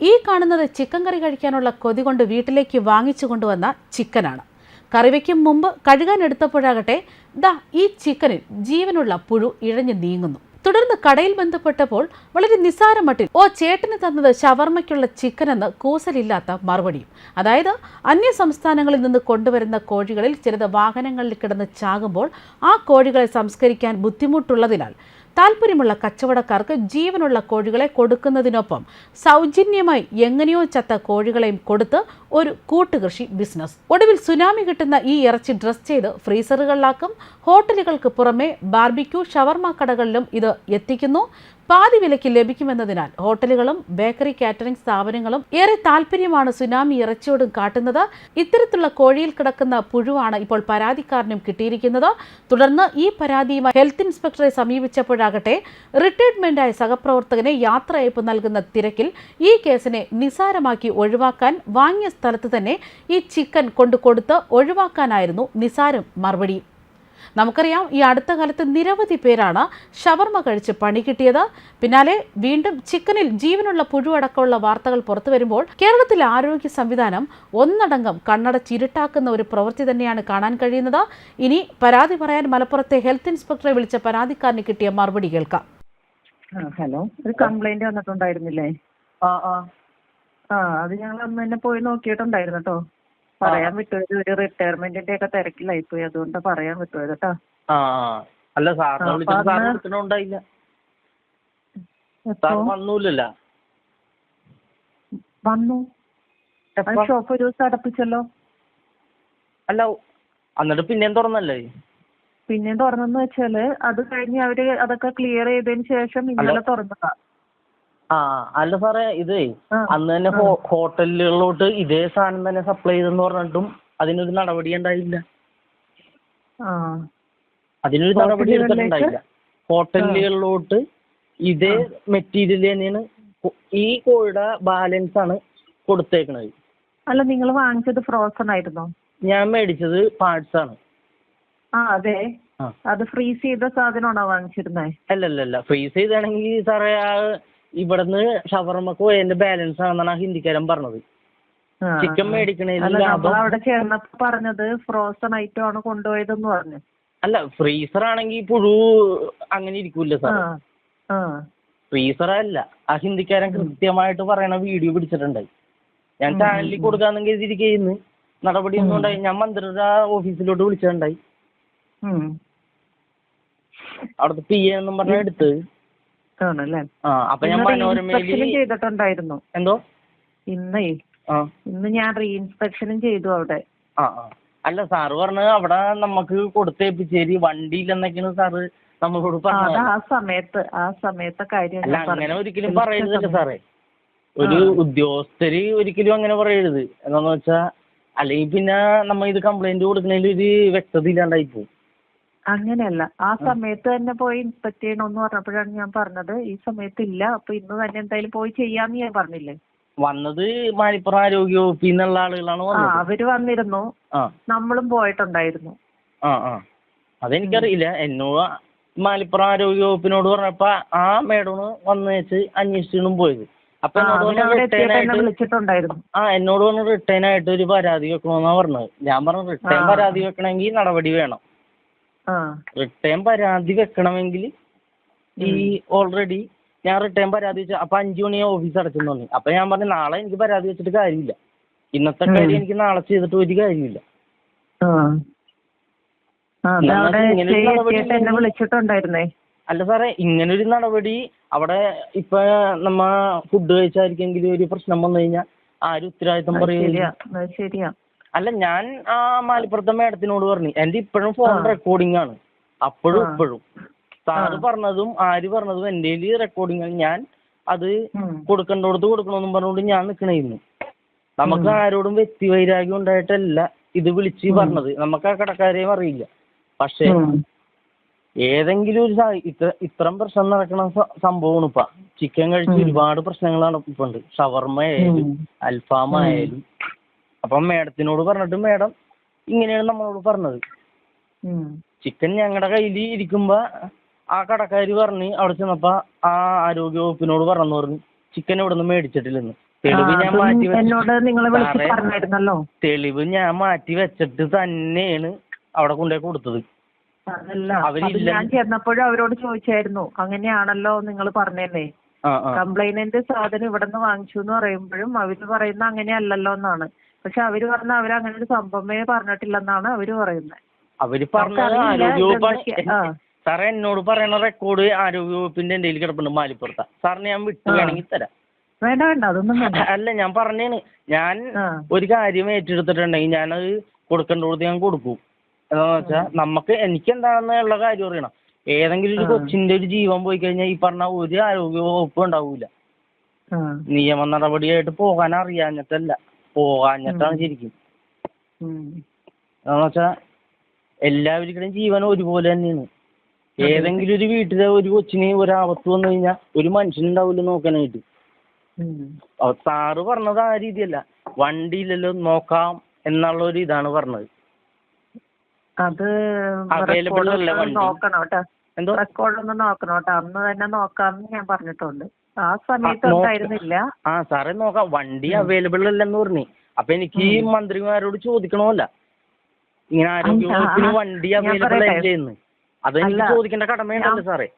ഈ കാണുന്നത് ചിക്കൻ കറി കഴിക്കാനുള്ള കൊതി കൊണ്ട് വീട്ടിലേക്ക് വാങ്ങിച്ചു കൊണ്ടുവന്ന ചിക്കനാണ്. കറി വയ്ക്കും മുമ്പ് കഴുകാൻ എടുത്തപ്പോഴാകട്ടെ ദാ ഈ ചിക്കനിൽ ജീവനുള്ള പുഴു ഇഴഞ്ഞു നീങ്ങുന്നു. തുടർന്ന് കടയിൽ ബന്ധപ്പെട്ടപ്പോൾ വളരെ നിസ്സാര മട്ടിൽ ഓ ചേട്ടന് തന്നത് ഷവർമ്മയ്ക്കുള്ള ചിക്കനെന്ന് കൂസലില്ലാത്ത മറുപടിയും. അതായത് അന്യ സംസ്ഥാനങ്ങളിൽ നിന്ന് കൊണ്ടുവരുന്ന കോഴികളിൽ ചിലത് വാഹനങ്ങളിൽ കിടന്ന് ചാകുമ്പോൾ ആ കോഴികളെ സംസ്കരിക്കാൻ ബുദ്ധിമുട്ടുള്ളതിനാൽ താല്പര്യമുള്ള കച്ചവടക്കാർക്ക് ജീവനുള്ള കോഴികളെ കൊടുക്കുന്നതിനൊപ്പം സൗജന്യമായി എങ്ങനെയോ ചത്ത കോഴികളെയും കൊടുത്ത് ഒരു കൂട്ടുകൃഷി ബിസിനസ്. ഒടുവിൽ സുനാമി കിട്ടുന്ന ഈ ഇറച്ചി ഡ്രസ് ചെയ്ത് ഫ്രീസറുകളിലാക്കും. ഹോട്ടലുകൾക്ക് പുറമെ ബാർബിക്യൂ ഷവർമ കടകളിലും ഇത് എത്തിക്കുന്നു. പാതി വിലയ്ക്ക് ലഭിക്കുമെന്നതിനാൽ ഹോട്ടലുകളും ബേക്കറി കാറ്ററിംഗ് സ്ഥാപനങ്ങളും ഏറെ താല്പര്യമാണ് സുനാമി ഇറച്ചിയോടും കാട്ടുന്നത്. ഇത്തരത്തിലുള്ള കോഴിയിൽ കിടക്കുന്ന പുഴുവാണ് ഇപ്പോൾ പരാതിക്കാരനും കിട്ടിയിരിക്കുന്നത്. തുടർന്ന് ഈ പരാതിയുമായി ഹെൽത്ത് ഇൻസ്പെക്ടറെ സമീപിച്ചപ്പോഴാകട്ടെ റിട്ടയർമെന്റായ സഹപ്രവർത്തകനെ യാത്രയയപ്പ് നൽകുന്ന തിരക്കിൽ ഈ കേസിനെ നിസാരമാക്കി ഒഴിവാക്കാൻ വാങ്ങിയ സ്ഥലത്ത് തന്നെ ഈ ചിക്കൻ കൊണ്ടു കൊടുത്ത് ഒഴിവാക്കാനായിരുന്നു നിസാരം മറുപടി. നമുക്കറിയാം ഈ അടുത്ത കാലത്ത് നിരവധി പേരാണ് ഷവർമ കഴിച്ച് പണി കിട്ടിയത്. പിന്നാലെ വീണ്ടും ചിക്കനിൽ ജീവനുള്ള പുഴുവടക്കമുള്ള വാർത്തകൾ പുറത്തു വരുമ്പോൾ കേരളത്തിലെ ആരോഗ്യ സംവിധാനം ഒന്നടങ്കം കണ്ണടച്ചിരുട്ടാക്കുന്ന ഒരു പ്രവൃത്തി തന്നെയാണ് കാണാൻ കഴിയുന്നത്. ഇനി പരാതി പറയാൻ മലപ്പുറത്തെ ഹെൽത്ത് ഇൻസ്പെക്ടറെ വിളിച്ച പരാതിക്കാരന് കിട്ടിയ മറുപടി കേൾക്കാം. ഹലോ. ഒരു കംപ്ലൈന്റ് വന്നിട്ടുണ്ടായിരുന്നില്ലേ? ആ ആ. ആ അത് ഞങ്ങൾ അന്ന് തന്നെ പോയി നോക്കിയിട്ടുണ്ടായിരുന്നു കേട്ടോ. പറയാൻ വിട്ടുപോയത് ഒരു റിട്ടയർമെന്റിന്റെ ഒക്കെ തിരക്കിലായി പോയി. അതുകൊണ്ട് പറയാൻ വിട്ടുപോയത് കേട്ടോ. അല്ല സാറിനെ ആ, സാറിന് എടുക്കണുണ്ടായില്ല സാർ വന്നൂലല്ല? വന്നു? ഷോപ്പ് ഒരു ദിവസം അടപ്പിച്ചല്ലോ. അല്ല എന്നിട്ട് പിന്നെയും തുറന്നല്ലേ? പിന്നെയും തുറന്നെന്ന് വെച്ചാൽ അത് കഴിഞ്ഞ് അവർ അതൊക്കെ ക്ലിയർ ചെയ്തതിന് ശേഷം ഇന്നലെ തുറന്നതാ. ആ അല്ല സാറേ ഇതേ അന്ന് തന്നെ ഹോട്ടലുകളിലോട്ട് ഇതേ സാധനം തന്നെ സപ്ലൈ ചെയ്തെന്ന് പറഞ്ഞിട്ടും അതിനൊരു നടപടി ഉണ്ടായില്ല. അതിനൊരു നടപടി എടുത്തിട്ടുണ്ടായില്ല. ഹോട്ടലുകളിലോട്ട് ഇതേ മെറ്റീരിയൽ തന്നെയാണ് ഈ കോഴിയുടെ ബാലൻസ് ആണ് കൊടുത്തേക്കണത്. അല്ല നിങ്ങൾ വാങ്ങിച്ചത് ഫ്രോസൺ ആയിരുന്നോ? ഞാൻ മേടിച്ചത് പാർട്സ് ആണ്. ആ അതെ. അത് ഫ്രീസ് ചെയ്ത സാധനമാണോ വാങ്ങിച്ചിരുന്നത് അല്ലല്ലല്ല ഫ്രീസ് ചെയ്താണെങ്കിൽ സാറേ ആ ഇവിടുന്ന് ഷവർമ്മക്ക് പോയതിന്റെ ബാലൻസ് ആണെന്നാണ് ആ ഹിന്ദിക്കാരൻ പറഞ്ഞത്. ചിക്കൻ മേടിക്കണേലും ലാഭം. അവിടെ പറഞ്ഞത് ഫ്രോസൺ ഐറ്റം ആണ് കൊണ്ടുപോയതെന്ന് പറഞ്ഞു. അല്ല ഫ്രീസർ ആണെങ്കിൽ പുഴു അങ്ങനെ ഇരിക്കൂല സാർ ഫ്രീസർ അല്ല. ആ ഹിന്ദിക്കാരൻ കൃത്യമായിട്ട് പറയണ വീഡിയോ പിടിച്ചിട്ടുണ്ടായി ഞാൻ ചാനലിൽ കൊടുക്കാന്നും കരുതിയിരിക്കുന്നു നടപടി ഒന്നും ഉണ്ടായി. ഞാൻ മന്ത്രിയുടെ ഓഫീസിലോട്ട് വിളിച്ചിട്ടുണ്ടായി. അവിടുത്തെ പി എന്നും പറഞ്ഞ എടുത്ത് മനോരമയിൽ റീഇൻസ്പെക്ഷനും ചെയ്തിട്ടുണ്ടായിരുന്നു. എന്തോ? ഇന്നേ ഇന്ന് ഞാൻ റീഇൻസ്പെക്ഷനും ചെയ്തു അവിടെ. അല്ല സാറ് പറഞ്ഞത് അവിടെ നമുക്ക് കൊടുത്തേപ്പിച്ചേരി വണ്ടിയില്ലെന്നൊക്കെയാണ് സാറ് നമ്മളോട് പറഞ്ഞത്. ആ സമയത്ത് ആ സമയത്തെ കാര്യം അങ്ങനെ. ഒരിക്കലും പറയരുതല്ലോ. സാറേ ഒരു ഉദ്യോഗസ്ഥര് ഒരിക്കലും അങ്ങനെ പറയരുത്. എന്താന്ന് വെച്ചാ അല്ലെങ്കിൽ പിന്നെ നമ്മ ഇത് കംപ്ലൈന്റ് കൊടുക്കുന്നതിൽ ഒരു വ്യക്തത ഇല്ലാണ്ടായി പോകും അങ്ങനെയല്ല. ആ സമയത്ത് തന്നെ പോയി ഇൻസ്പെക്ട് ചെയ്യണമെന്ന് പറഞ്ഞപ്പോഴാണ് ഞാൻ പറഞ്ഞത്. ഈ സമയത്ത് ഇല്ല. അപ്പൊ ഇന്ന് തന്നെ എന്തായാലും പോയി ചെയ്യാന്ന് ഞാൻ പറഞ്ഞില്ലേ? വന്നത് മലപ്പുറം ആരോഗ്യ വകുപ്പിൽ നിന്നുള്ള ആളുകളാണ് ആ വന്നത്. അവർ വന്നിരുന്നു. ആ. നമ്മളും പോയിട്ടുണ്ടായിരുന്നു. ആ ആ. അതെനിക്കറിയില്ല. എന്നോട് മലപ്പുറം ആരോഗ്യ വകുപ്പിനോട് പറഞ്ഞപ്പോ ആ മേഡമാണ് വന്ന് വെച്ച് അന്വേഷിച്ചിട്ടും പോയത്. അപ്പൊ ആ, എന്നോട് അവർ പറഞ്ഞു അവിടെ റിട്ടേൺ എത്തിയപ്പോ എന്നെ ആയിട്ട് വിളിച്ചിട്ടുണ്ടായിരുന്നു. ആ എന്നോട് പറഞ്ഞു റിട്ടേൺ ആയിട്ട് ഒരു പരാതി വെക്കണമെന്നാ പറഞ്ഞത്. ഞാൻ പറഞ്ഞു റിട്ടേൺ ആ. പരാതി വെക്കണമെങ്കിൽ നടപടി വേണം. റിട്ടേൺ പരാതി വെക്കണമെങ്കിൽ ഈ ഓൾറെഡി ഞാൻ റിട്ടേൺ പരാതി വെച്ച അപ്പൊ അഞ്ചു മണി ഓഫീസ് അടച്ചെന്ന് പറഞ്ഞു. അപ്പൊ ഞാൻ പറഞ്ഞു നാളെ എനിക്ക് പരാതി വെച്ചിട്ട് കാര്യമില്ല. ഇന്നത്തെ കാര്യം എനിക്ക് നാളെ ചെയ്തിട്ട് ഒരു കാര്യമില്ല. അല്ല സാറേ ഇങ്ങനെ ഒരു നടപടി ഇങ്ങനൊരു അവിടെ ഇപ്പൊ നമ്മ ഫുഡ് കഴിച്ചായിരിക്കെങ്കിലും ഒരു പ്രശ്നം വന്നു കഴിഞ്ഞാൽ ആരും ഉത്തരവാദിത്തം പറയില്ല ശരിയാ. അല്ല ഞാൻ ആ മലപ്പുറത്തെ മേഡത്തിനോട് പറഞ്ഞു എന്റെ ഇപ്പോഴും ഫോൺ. റെക്കോർഡിംഗ് ആണ്. അപ്പോഴും ഇപ്പോഴും. സാറ് പറഞ്ഞതും ആര് പറഞ്ഞതും എന്റെ റെക്കോർഡിംഗ് ആണ്. ഞാൻ അത്. കൊടുക്കേണ്ടടുത്ത് കൊടുക്കണമെന്നും പറഞ്ഞുകൊണ്ട് ഞാൻ നിൽക്കണായിരുന്നു നമുക്ക് ആരോടും വ്യക്തി വൈരാഗ്യം ഉണ്ടായിട്ടല്ല ഇത് വിളിച്ച് പറഞ്ഞത്. നമുക്ക് ആ കടക്കാരെയും അറിയില്ല. പക്ഷേ. ഏതെങ്കിലും ഒരു ഇത്ര ഇത്രയും പ്രശ്നം നടക്കണ സംഭവമാണ് ഇപ്പൊ. ചിക്കൻ കഴിച്ച് ഒരുപാട് പ്രശ്നങ്ങൾ നടക്കുന്നുണ്ട് ഷവർമ ഷവർമ്മ ആയാലും. അൽഫാം ആയാലും അപ്പം മേഡത്തിനോട് പറഞ്ഞിട്ട് മേഡം ഇങ്ങനെയാണ് നമ്മളോട് പറഞ്ഞത്. ചിക്കൻ ഞങ്ങളുടെ കയ്യിൽ ഇരിക്കുമ്പോ ആ കടക്കാര് പറഞ്ഞ് അവിടെ ചെന്നപ്പോ ആ ആരോഗ്യ വകുപ്പിനോട് പറഞ്ഞു പറഞ്ഞു ചിക്കൻ ഇവിടുന്ന് മേടിച്ചിട്ടില്ലെന്ന്. തെളിവ് ഞാൻ മാറ്റി തെളിവ് ഞാൻ മാറ്റി വെച്ചിട്ട് തന്നെയാണ് അവിടെ കൊണ്ടുപോയി കൊടുത്തത്. ഞാൻ ചെന്നപ്പോഴും അവരോട് ചോദിച്ചായിരുന്നു അങ്ങനെയാണല്ലോ നിങ്ങൾ പറഞ്ഞല്ലേ കംപ്ലൈനന്റ് സാധനം ഇവിടെ നിന്ന് വാങ്ങിച്ചു എന്ന് പറയുമ്പോഴും അവർ പറയുന്ന അങ്ങനെയല്ലല്ലോ എന്നാണ്. പക്ഷെ അവർ പറഞ്ഞ അവർ അങ്ങനെ ഒരു സംഭവമേ പറഞ്ഞിട്ടില്ലെന്നാണ് അവർ പറയുന്നത്. അവർ പറഞ്ഞത് ആരോഗ്യ. സാറേ എന്നോട് പറയുന്ന റെക്കോർഡ് ആരോഗ്യ വകുപ്പിന്റെ എന്തെങ്കിലും കിടപ്പുണ്ട് മാലിപ്പുറത്ത. സാറിന് ഞാൻ വിട്ടുകയാണെങ്കിൽ. തരാം. വേണ്ട വേണ്ട അതൊന്നും അല്ല ഞാൻ പറഞ്ഞേണ് ഞാൻ ഒരു കാര്യം ഏറ്റെടുത്തിട്ടുണ്ടെങ്കിൽ ഞാനത് കൊടുക്കേണ്ടത് ഞാൻ കൊടുക്കും. എന്താന്ന് വെച്ചാൽ നമുക്ക് എനിക്ക് എന്താണെന്നുള്ള കാര്യം അറിയണം. ഏതെങ്കിലും ഒരു കൊച്ചിന്റെ ഒരു ജീവൻ പോയി കഴിഞ്ഞാൽ ഈ പറഞ്ഞ ഒരു ആരോഗ്യ വകുപ്പും ഉണ്ടാവൂല. നിയമ നടപടിയായിട്ട് പോകാൻ അറിയാഞ്ഞിട്ടല്ല. പോകാഞ്ഞിട്ടാണ് ശരിക്കും. എന്ന് വെച്ചാ എല്ലാവരുടെയും ജീവൻ ഒരുപോലെ തന്നെയാണ്. ഏതെങ്കിലും ഒരു വീട്ടിലെ ഒരു കൊച്ചിന് ഒരു ആപത്ത് വന്നു കഴിഞ്ഞാൽ ഒരു മനുഷ്യനുണ്ടാവില്ല നോക്കാനായിട്ട്. സാറ് പറഞ്ഞത് ആ രീതിയല്ല. വണ്ടിയില്ലല്ലോ നോക്കാം എന്നുള്ള ഒരു ഇതാണ് പറഞ്ഞത്. അത് അല്ല വണ്ടി. നോക്കണം കേട്ടോ. എന്തോ? റെക്കോർഡ് ഒന്ന് നോക്കണോട്ടോ കേട്ടോ. അന്ന് തന്നെ നോക്കാമെന്ന് ഞാൻ പറഞ്ഞിട്ടുണ്ട്. ആ സമയത്ത് ഉണ്ടായിരുന്നില്ല. ആ സാറേ നോക്കാം. വണ്ടി അവൈലബിൾ അല്ലെന്ന് പറഞ്ഞു. അപ്പൊ എനിക്ക് ഈ മന്ത്രിമാരോട് ചോദിക്കണമല്ല. ഇങ്ങനെ ആരോഗ്യ വകുപ്പിന് വണ്ടി അവൈലബിൾ? അല്ലേ എന്ന്. അതെനിക്ക്. ചോദിക്കേണ്ട കടമയുണ്ടല്ലോ സാറേ.